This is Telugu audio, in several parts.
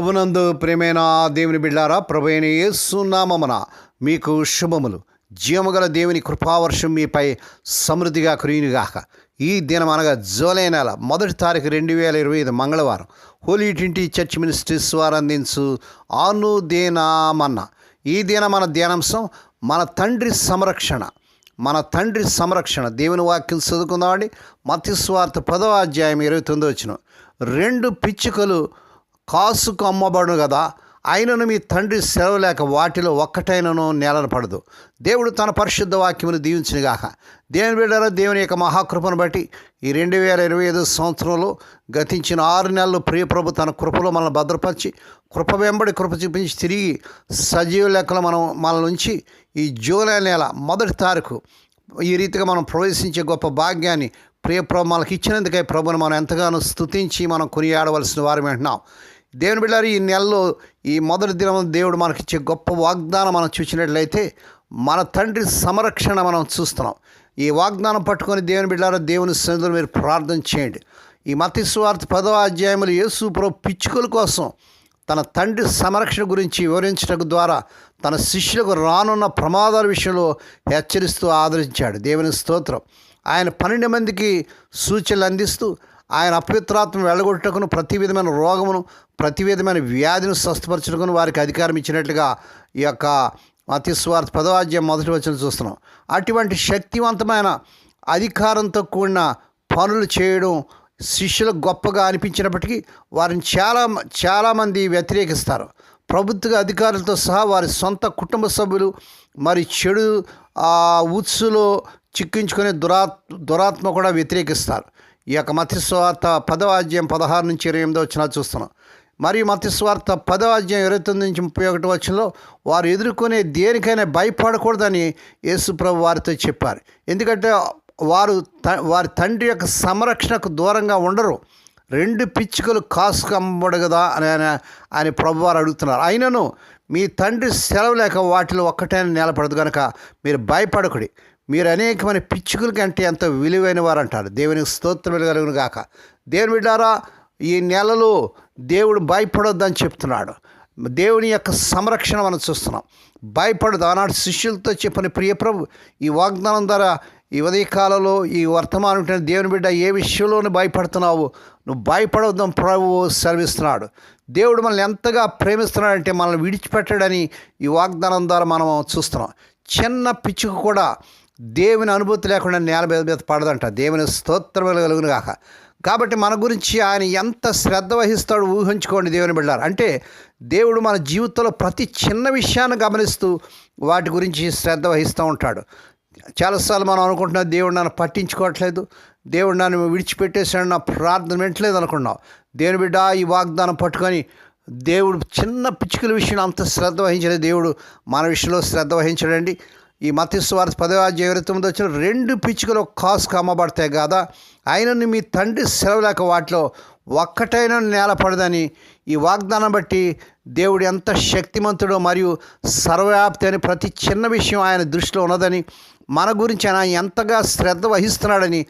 ప్రభునందు ప్రేమైన దేవుని బిడ్డారా ప్రభు అయిన యేసునామమున మీకు శుభములు. జీవముగల దేవుని కృపావర్షం మీపై సమృద్ధిగా కురియునిగాక. ఈ దినం అనగా జూలై నెల మొదటి తారీఖు రెండు వేల ఇరవై ఐదు మంగళవారం హోలీ ట్వంటీ చర్చ్ మినిస్ట్రీస్ వారు అందించు ఆను దేనామన్న ఈ దిన మన ధ్యానాంశం మన తండ్రి సంరక్షణ. మన తండ్రి సంరక్షణ. దేవుని వాక్యం చదువుకుందామండి. మత్స్వార్థ పదవ అధ్యాయం ఇరవై తొమ్మిది వచ్చిన రెండు పిచ్చుకలు కాసుకు అమ్మబడును కదా అయినను మీ తండ్రి సెలవు లేక వాటిలో ఒక్కటైనను నేలను పడదు. దేవుడు తన పరిశుద్ధ వాక్యమును దీవించినగాక. దేవుని బిడ్డారా దేవుని యొక్క మహాకృపను బట్టి ఈ రెండు వేల ఇరవై ఐదు సంవత్సరంలో గతించిన ఆరు నెలలు ప్రియప్రభు తన కృపలో మనల్ని భద్రపరిచి కృప వెంబడి కృప చూపించి తిరిగి సజీవ లెక్కలు మనం మన నుంచి ఈ జూలై నెల మొదటి తారీఖు ఈ రీతిగా మనం ప్రవేశించే గొప్ప భాగ్యాన్ని ప్రియప్రభు మనకి ఇచ్చినందుకే ప్రభుని మనం ఎంతగానో స్తుతించి మనం కొనియాడవలసిన వారు వింటున్నాం దేవుని బిడ్డారు ఈ నెలలో ఈ మొదటి దినం దేవుడు మనకిచ్చే గొప్ప వాగ్దానం మనం చూసినట్లయితే మన తండ్రి సంరక్షణ మనం చూస్తున్నాం. ఈ వాగ్దానం పట్టుకొని దేవుని బిడ్డారు దేవుని సన్నిధిలో మీరు ప్రార్థన చేయండి. ఈ మతి స్వార్థ పదవ అధ్యాయములు యేసు ప్రభు పిచ్చుకల కోసం తన తండ్రి సంరక్షణ గురించి వివరించడం ద్వారా తన శిష్యులకు రానున్న ప్రమాదాల విషయంలో హెచ్చరిస్తూ ఆదరించాడు. దేవుని స్తోత్రం. ఆయన పన్నెండు మందికి సూచనలు అందిస్తూ ఆయన అపవిత్రాత్మ వెళ్ళగొట్టుకును ప్రతి విధమైన రోగమును ప్రతి విధమైన వ్యాధిని స్వస్థపరచుకుని వారికి అధికారం ఇచ్చినట్లుగా ఈ యొక్క అతిస్వార్థ పదవాద్యం మొదటి వచ్చిన చూస్తున్నాం. అటువంటి శక్తివంతమైన అధికారంతో కూడిన పనులు చేయడం శిష్యులకు గొప్పగా అనిపించినప్పటికీ వారిని చాలా చాలామంది వ్యతిరేకిస్తారు. ప్రభుత్వ అధికారులతో సహా వారి సొంత కుటుంబ సభ్యులు మరి చెడు ఉత్సులో చిక్కించుకునే దురా దురాత్మ కూడా వ్యతిరేకిస్తారు. ఈ యొక్క మత్స్వార్త పదవ అధ్యాయం పదహారు నుంచి ఇరవై ఎనిమిదో వచ్చిన చూస్తున్నాం. మరియు మత్స్వార్త పదవ అధ్యాయం ఇరవై తొమ్మిది నుంచి ముప్పై ఒకటి వచ్చినలో వారు ఎదుర్కొనే దేనికైనా భయపడకూడదని యేసుప్రభు వారితో చెప్పారు. ఎందుకంటే వారు త వారి తండ్రి యొక్క సంరక్షణకు దూరంగా ఉండరు. రెండు పిచ్చుకలు కాసుకు అమ్మబడగదా అని ఆయన ఆయన ప్రభువారు అడుగుతున్నారు. అయినను మీ తండ్రి సెలవు లేక వాటిలో ఒక్కటైనా నిలబడదు కనుక మీరు భయపడకుడి. మీరు అనేకమైన పిచ్చుకుల కంటే ఎంతో విలువైన వారు అంటారు దేవునికి స్తోత్రం కలుగును గాక. దేవుని బిడ్డారా ఈ నెలలో దేవుడు భయపడొద్దని చెప్తున్నాడు. దేవుని యొక్క సంరక్షణ మనం చూస్తున్నాం. భయపడదు ఆనాడు శిష్యులతో చెప్పిన ప్రియప్రభు ఈ వాగ్దానం ద్వారా ఈ ఉదయకాలంలో ఈ వర్తమానం దేవుని బిడ్డ ఏ విషయంలోనూ భయపడుతున్నావు? నువ్వు భయపడవద్దాం ప్రభువు సెలవిస్తున్నాడు. దేవుడు మనల్ని ఎంతగా ప్రేమిస్తున్నాడంటే మనల్ని విడిచిపెట్టడని ఈ వాగ్దానం ద్వారా మనం చూస్తున్నాం. చిన్న పిచ్చుకు కూడా దేవుని అనుభూతి లేకుండా నేల మీద మీద పడదంట. దేవుని స్తోత్రం కలుగును కాక కాబట్టి మన గురించి ఆయన ఎంత శ్రద్ధ వహిస్తాడు ఊహించుకోండి దేవుని బిడ్డారు. అంటే దేవుడు మన జీవితంలో ప్రతి చిన్న విషయాన్ని గమనిస్తూ వాటి గురించి శ్రద్ధ వహిస్తూ ఉంటాడు. చాలాసార్లు మనం అనుకుంటున్నాం దేవుడు నన్ను పట్టించుకోవట్లేదు. దేవుడు నన్ను విడిచిపెట్టేసాడు నా ప్రార్థన వింటలేదు అనుకున్నాం. దేవుని బిడ్డ ఈ వాగ్దానం పట్టుకొని దేవుడు చిన్న పిచ్చుకల విషయంలో అంత శ్రద్ధ వహించలేదు. దేవుడు మన విషయంలో శ్రద్ధ వహించడండి. ఈ మత్స్వార్త పదవ ఇరవై తొమ్మిది వచ్చిన రెండు పిచ్చుకలు కాసుకు అమ్మబడతాయి కదా ఆయనను మీ తండ్రి సెలవు లేక వాటిలో ఒక్కటైనా నేల పడదని ఈ వాగ్దానం బట్టి దేవుడు ఎంత శక్తిమంతుడో మరియు సర్వవ్యాప్తి అని ప్రతి చిన్న విషయం ఆయన దృష్టిలో ఉన్నదని మన గురించి ఆయన ఎంతగా శ్రద్ధ వహిస్తున్నాడని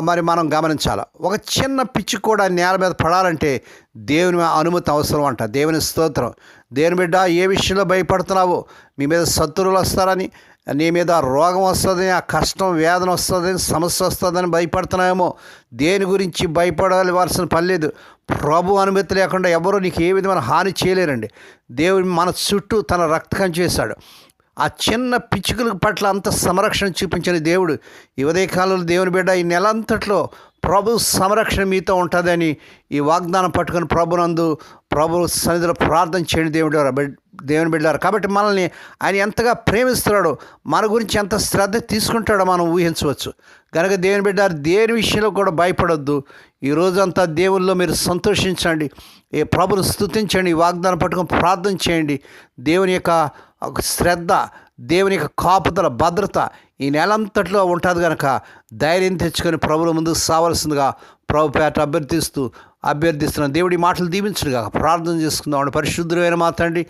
మరి మనం గమనించాలి. ఒక చిన్న పిచ్చి కూడా నేల మీద పడాలంటే దేవుని అనుమతి అవసరం అంట. దేవుని స్తోత్రం. దేవుని బిడ్డ ఏ విషయంలో భయపడుతున్నావో? మీ మీద శత్రువులు వస్తారని నీ మీద రోగం వస్తుంది ఆ కష్టం వేదన వస్తుందని సమస్య వస్తుందని భయపడుతున్నామేమో దేని గురించి భయపడవలసిన పని లేదు. ప్రభు అనుమతి లేకుండా ఎవరు నీకు ఏ విధమైన హాని చేయలేరండి. దేవుడు మన చుట్టూ తన రక్తకం చేశాడు. ఆ చిన్న పిచ్చుకల పట్ల అంత సంరక్షణ చూపించిన దేవుడు. ఈ ఉదయకాలంలో దేవుని బిడ్డ ఈ నెలంతట్లో ప్రభు సంరక్షణ మీతో ఉంటుందని ఈ వాగ్దానం పట్టుకుని ప్రభునందు ప్రభు సన్నిధిలో ప్రార్థన చేయండి దేవుడు దేవుని బిడ్డారు కాబట్టి మనల్ని ఆయన ఎంతగా ప్రేమిస్తున్నాడో మన గురించి ఎంత శ్రద్ధ తీసుకుంటాడో మనం ఊహించవచ్చు. కనుక దేవుని బిడ్డారు దేని విషయంలో కూడా భయపడొద్దు. ఈ రోజంతా దేవుల్లో మీరు సంతోషించండి. ఏ ప్రభును స్థుతించండి వాగ్దానం పట్టుకొని ప్రార్థన చేయండి. దేవుని యొక్క శ్రద్ధ దేవుని యొక్క కాపుదల భద్రత ఈ నెలంతట్లో ఉంటుంది కనుక ధైర్యం తెచ్చుకొని ప్రభుల ముందుకు సావలసిందిగా ప్రభు పేట అభ్యర్థిస్తూ అభ్యర్థిస్తున్నాం దేవుడి మాటలు దీవించుడుగా ప్రార్థన చేసుకుందామని పరిశుద్ధమైన మా తండ్రి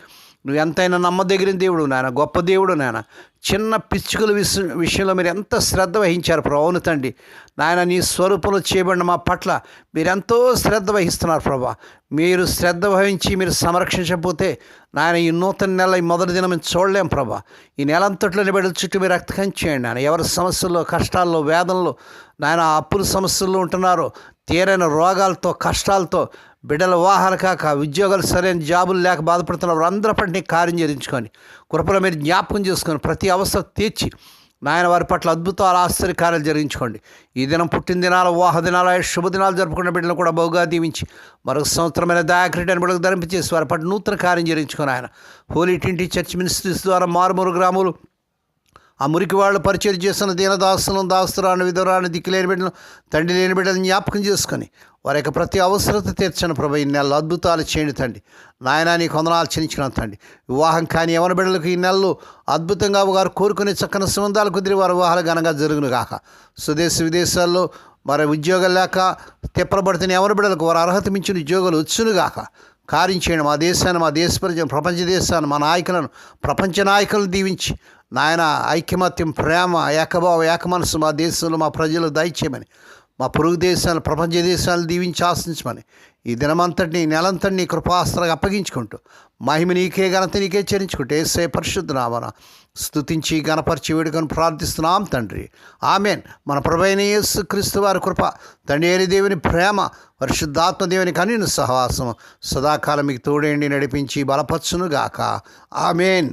నువ్వు ఎంతైనా నమ్మదగిన దేవుడు నాయన గొప్ప దేవుడు నాయన. చిన్న పిచ్చుకల విష విషయంలో మీరు ఎంత శ్రద్ధ వహించారు ప్రభు అవును తండ్రి. నాయన నీ స్వరూపంలో చేయబడిన మా పట్ల మీరెంతో శ్రద్ధ వహిస్తున్నారు ప్రభా. మీరు శ్రద్ధ వహించి మీరు సంరక్షించకపోతే నాయన ఈ నూతన నెల ఈ మొదటి దినం మేము చూడలేం ప్రభా. ఈ నెలంతట్లో బిడ్డల చుట్టూ మీరు రక్తకం చేయండి నాయన. ఎవరి సమస్యల్లో కష్టాల్లో వేదనలో నాయన అప్పుల సమస్యల్లో ఉంటున్నారో తీరైన రోగాలతో కష్టాలతో బిడ్డల వాహన కాక ఉద్యోగాలు సరైన జాబులు లేక బాధపడుతున్న వారందరి పట్ల నీ కార్యం చేయించుకొని కృపలో మీరు జ్ఞాపకం చేసుకొని ప్రతి అవస్థ తీర్చి నాయన వారి పట్ల అద్భుతాలు ఆశ్చర్యకార్యాలు జరిగించుకోండి. ఈ దినం పుట్టిన దినాలు వాహ దినాలు శుభదినాలు జరుపుకున్న బిడ్డలను కూడా బహుగా దీవించి మరొక సంవత్సరమైన దయాక్రీడని బిడ్డకు ధరింపచేసి వారి పట్ల నూతన కార్యం చేయించుకొని ఆయన హోలీ టింటి చర్చ్ మినిస్ట్రీస్ ద్వారా మారుమూరు గ్రాములు ఆ మురికి వాళ్ళు పరిచయం చేస్తున్న దీనదాసులను దాస్తురాని విధురాని దిక్కు లేని బిడ్డలు తండ్రి లేని బిడ్డలను జ్ఞాపకం చేసుకొని వారి యొక్క ప్రతి అవసరత తీర్చండి ప్రభు. ఈ నెలలో అద్భుతాలు చేయండి తండి నాయన నీ కొందనాలు చెల్లించిన తండ్రి. వివాహం కాని ఎవరి బిడ్డలకు ఈ నెలలు అద్భుతంగా వారు కోరుకునే చక్కని సంబంధాలు కుదిరి వారి వివాహాలు ఘనంగా జరుగును గాక. స్వదేశ విదేశాల్లో మరి ఉద్యోగాలు లేక తిప్పబడుతున్న ఎవరి బిడ్డలకు వారు అర్హత మించిన ఉద్యోగాలు వచ్చునుగాక కార్యం చేయండి. మా దేశాన్ని మా దేశ ప్రజలు ప్రపంచ దేశాన్ని మా నాయకులను ప్రపంచ నాయకులను దీవించి. నాయన ఐక్యమత్యం ప్రేమ ఏకభావ ఏక మనసు మా దేశంలో మా ప్రజలు దయచేయమని మా పొరుగు దేశాలు ప్రపంచ దేశాలను దీవించి ఆశించమని ఈ దినమంతటిని ఈ నెలంతటిని నీ అప్పగించుకుంటూ మహిమ నీకే ఘనత నీకే చరించుకుంటూ ఏసే పరిశుద్ధ నామన స్తుతించి గణపరిచి వేడుకొని ప్రార్థిస్తున్నాం తండ్రి. ఆమెన్. మన ప్రభైన యేసు క్రీస్తు వారి కృప తండ్రి దేవుని ప్రేమ పరిశుద్ధాత్మ దేవుని కనీన సహవాసం సదాకాలం మీకు తోడేండి నడిపించి బలపరచునుగాక. ఆమెన్.